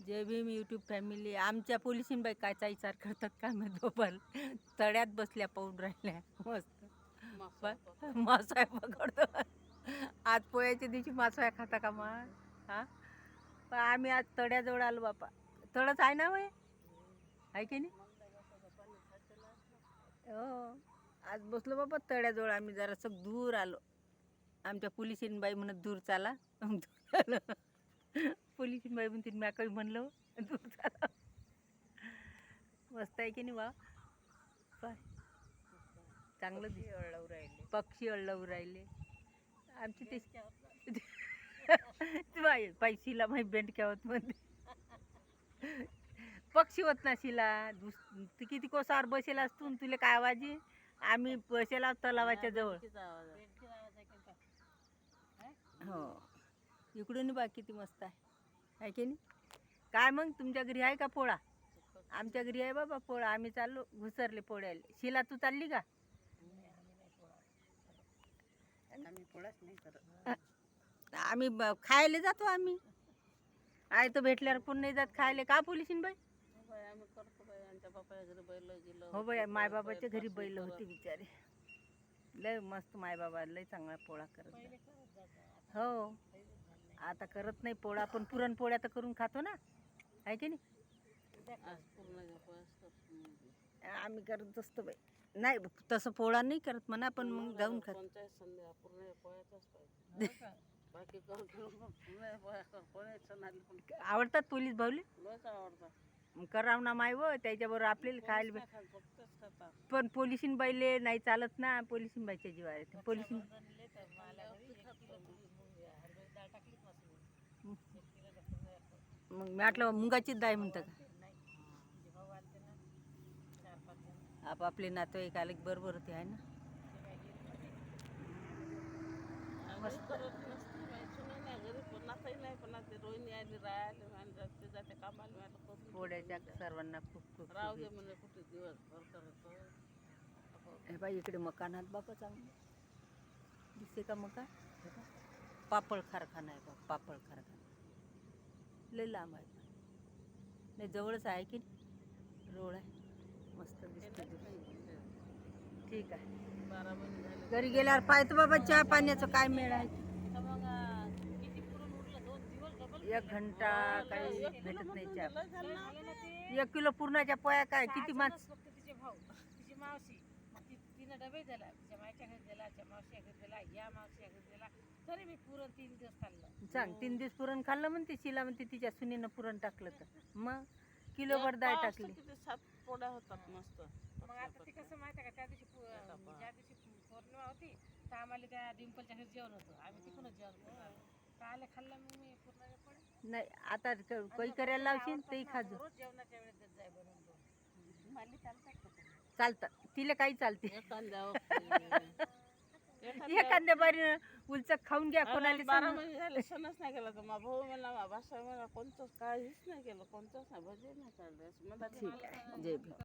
जय Bhim YouTube family आमच्या पोलिसींबाई कायचा विचार करतात का मी दोपल तळ्यात बसल्या पाहून राहिल्या. मस्त. मासाय पकडतो. आज पोळ्याच्या दिवशी मासाय खाता का मग? हा? पण आम्ही आज तळ्याजवळ आलो बापा. तळच आहे ना वय? आहे की नाही? हो. आज बसलो बाबा तळ्याजवळ. आम्ही जरासं दूर आलो. आमच्या पोलिसीनबाई म्हणत दूर चाला. मग दूर आलो पोलिसीनबाई म्हणते मी काही म्हणलं. दूर मस्त आहे की नाही वा पाय चांगलं दिस अळव राहिले पक्षी अळलवू राहिले. आमची ते बाई पैशीला माही बेंडक्या होत म्हणते? पक्षी होत ना शिला. दुस ती किती कोसावर बसेल असतो तुला काय आवाज? आम्ही बसेला तलावाच्या जवळ. हो. इकडून बा किती मस्त आहे. आहे की नाही? काय मग तुमच्या घरी आहे का पोळा? आमच्या घरी आहे बाबा पोळा. आम्ही चाललो घुसरले पोळ्याला. शिला तू चालली का? आम्ही खायला जातो आम्ही. आहे तर भेटल्यावर पण नाही जात खायला. का पोलिसीन बाई? हो बाई मायबाबाच्या घरी बैल होते बिचारे. लय मस्त मायबाबा लय चांगला पोळा करत. हो. आता करत नाही पोळा पण पुरणपोळ्या तर करून खातो ना आहे की नाही. आम्ही करत असतो बाई नाही तसं पोळा नाही करत म्हणा पण मग जाऊन खात आवडतात पोलीस भाऊले आवडतात करावं ना माय व त्याच्याबरोबर आपल्याला खायला पण पोलिसीन बाईले नाही चालत ना पोलिसीन बाईच्या जीवावर. पोलिसीन मग मी म्हटलं मुंगाचीच दाय म्हणतं का? आपापले नातेवाईक आले की बरोबर होते आहे ना? सुने नाही पण नाही पण रोहिणी आली राहिले जाते जाते कामाला पोळ्याच्या सर्वांना खूप खूप राहू दे शुभेच्छा. म्हणे कुठे दिवसभर करतो हे बाई इकडे मकानात बापा चांगलं. दिसते का मका. पापड कारखाना आहे बा पापड कारखाना. लय लांब आहे. नाही जवळच आहे की? रोड आहे. मस्त दिसते ठीक आहे. घरी गेल्यावर पाहतो बाबा चहा पाण्याचं काय मेळ आहे तर मग आ, किती पुरण उरलं दोन दिवस डबल एक घंटा काही भेटत नाही चहा. एक किलो पूर्णाच्या पोया काय? किती मास फक्त तिचे भाऊ तिची मावशी. मग ती तिनं डबे दिला तिच्या मायच्या घरी दिला तिच्या मावशी घरी दिला या मावशी घरी दिला. तरी मी पुरण तीन दिवस खाल्लं. सांग तीन दिवस पुरण खाल्लं म्हणते शिला म्हणते तिच्या सुनीनं पुरण टाकलं तर. मग किलोभर डाळ टाकली. सात पोळ्या होतात मस्त. मग आता ती कसं माहिती आहे का त्या दिवशी ज्या दिवशी पौर्णिमा होती तर आम्हाला त्या डिंपलच्या घरी जेवण होतं. आम्ही तिकडूनच जेवण केलं काले खाल्लं मग मी पूर्ण पडे नाही आता क- काही करायला लावशील तेही खाजो. रोज जेवणाच्या वेळेस देत जाय बनवून दोन. माली चालतात का तुम्ही? चालतं. तिला काही चालते. एखाद्या एखाद्या बारी उलचक खाऊन घ्या कोणाला बारा सांगू. महिने झाले सणच नाही केला तर मा भाऊ मला मा भाषा मला कोणतंच काहीच नाही केलं कोणतंच नाही भजे नाही काढले ठीक आहे. जय भीम.